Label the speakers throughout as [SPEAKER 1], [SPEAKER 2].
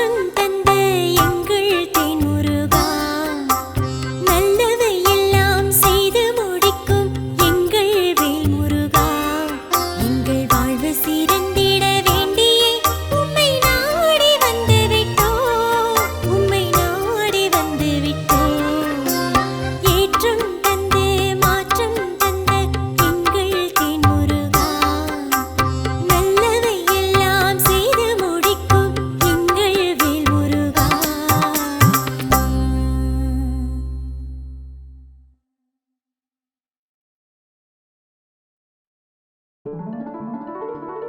[SPEAKER 1] 真。Thank you.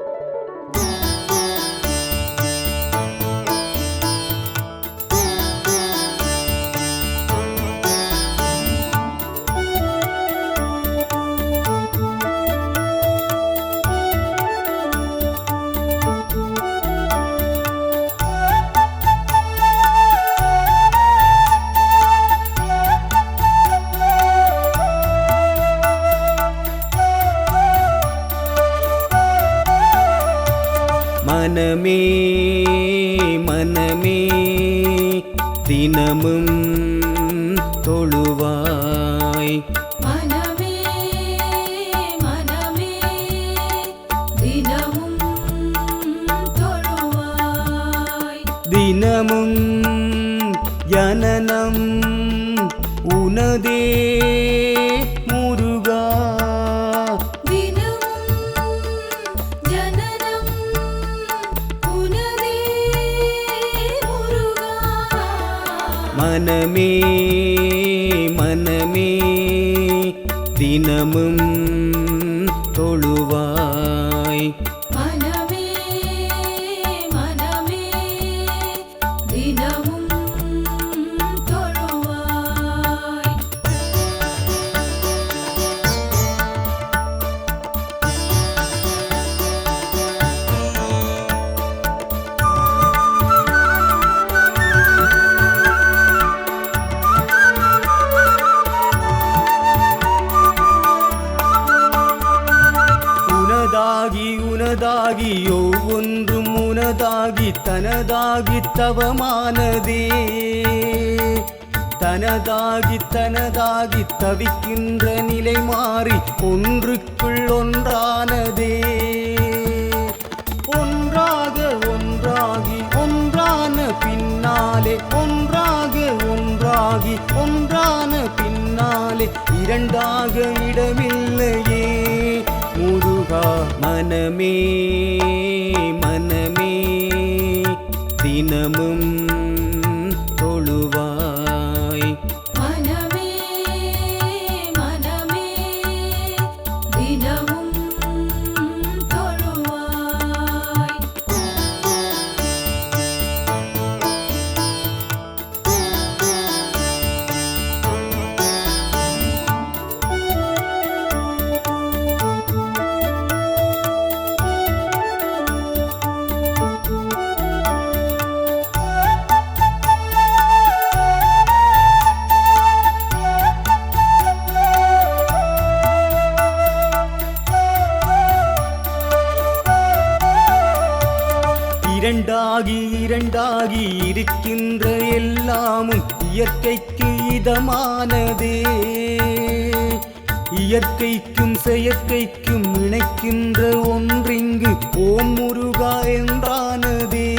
[SPEAKER 1] மனமே மனமே தினமும் தொழுவாய்.
[SPEAKER 2] மனமே மனமே தினமும் தொழுவாய்.
[SPEAKER 1] தினமும் ஜனனம் உனதே மனமே மனமே தினமும் உனதாகி ஒவ்வொன்றும் உனதாகி தனதாகி தவமானதே. தனதாகி தனதாகி தவிக்கின்ற நிலை மாறி ஒன்றுக்குள் ஒன்றானதே. ஒன்றாக ஒன்றாகி ஒன்றான பின்னாலே ஒன்றாக ஒன்றாகி ஒன்றான பின்னாலே இரண்டாக
[SPEAKER 2] இடமில்லை मनमे मनमे दिनमुम्
[SPEAKER 1] இரண்டாகி இரண்டாகி இருக்கின்ற எல்லாமும் இயற்கைக்கு இதமானதே. இயற்கைக்கும் செயற்கைக்கும் இணைக்கின்ற ஒன்றிங்கு ஓம் முருகா என்றானதே.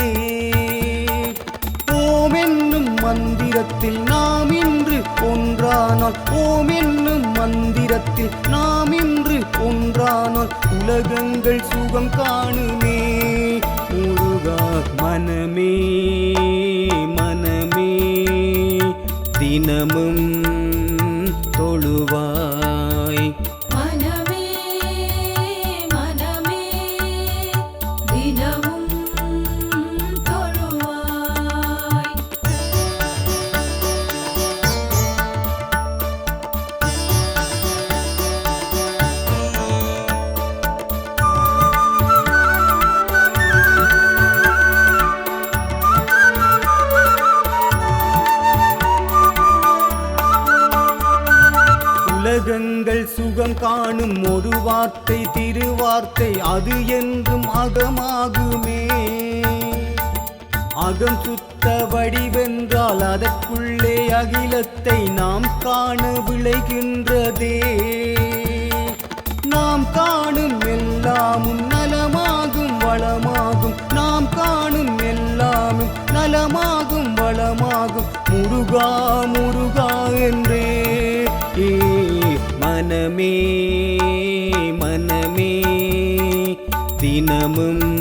[SPEAKER 1] ஓம் என்னும் மந்திரத்தில் நாம் இன்று ஒன்றானால் ஓம் என்னும் மந்திரத்தில் நாம் இன்று ஒன்றானால் உலகங்கள் சுகம் காணுமே. மனமே மனமே தினமும் உலகங்கள் சுகம் காணும் ஒரு வார்த்தை திருவார்த்தை அது என்றும் அகமாகுமே. அகம் சுத்த வடிவென்றால் அதற்குள்ளே அகிலத்தை நாம் காண விளைகின்றதே. நாம் காணும் எல்லாமும் நலமாகும் வளமாகும். நாம் காணும் எல்லாமும் நலமாகும் வளமாகும். முருகா முருகா என்று தினமும்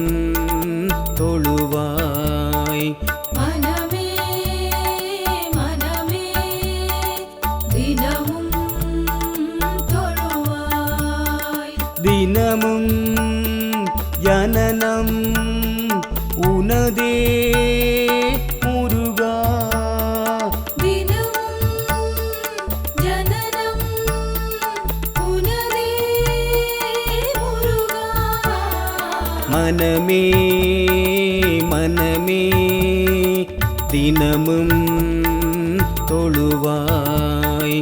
[SPEAKER 1] மனமே மனமே தினமும் தொழுவாய்.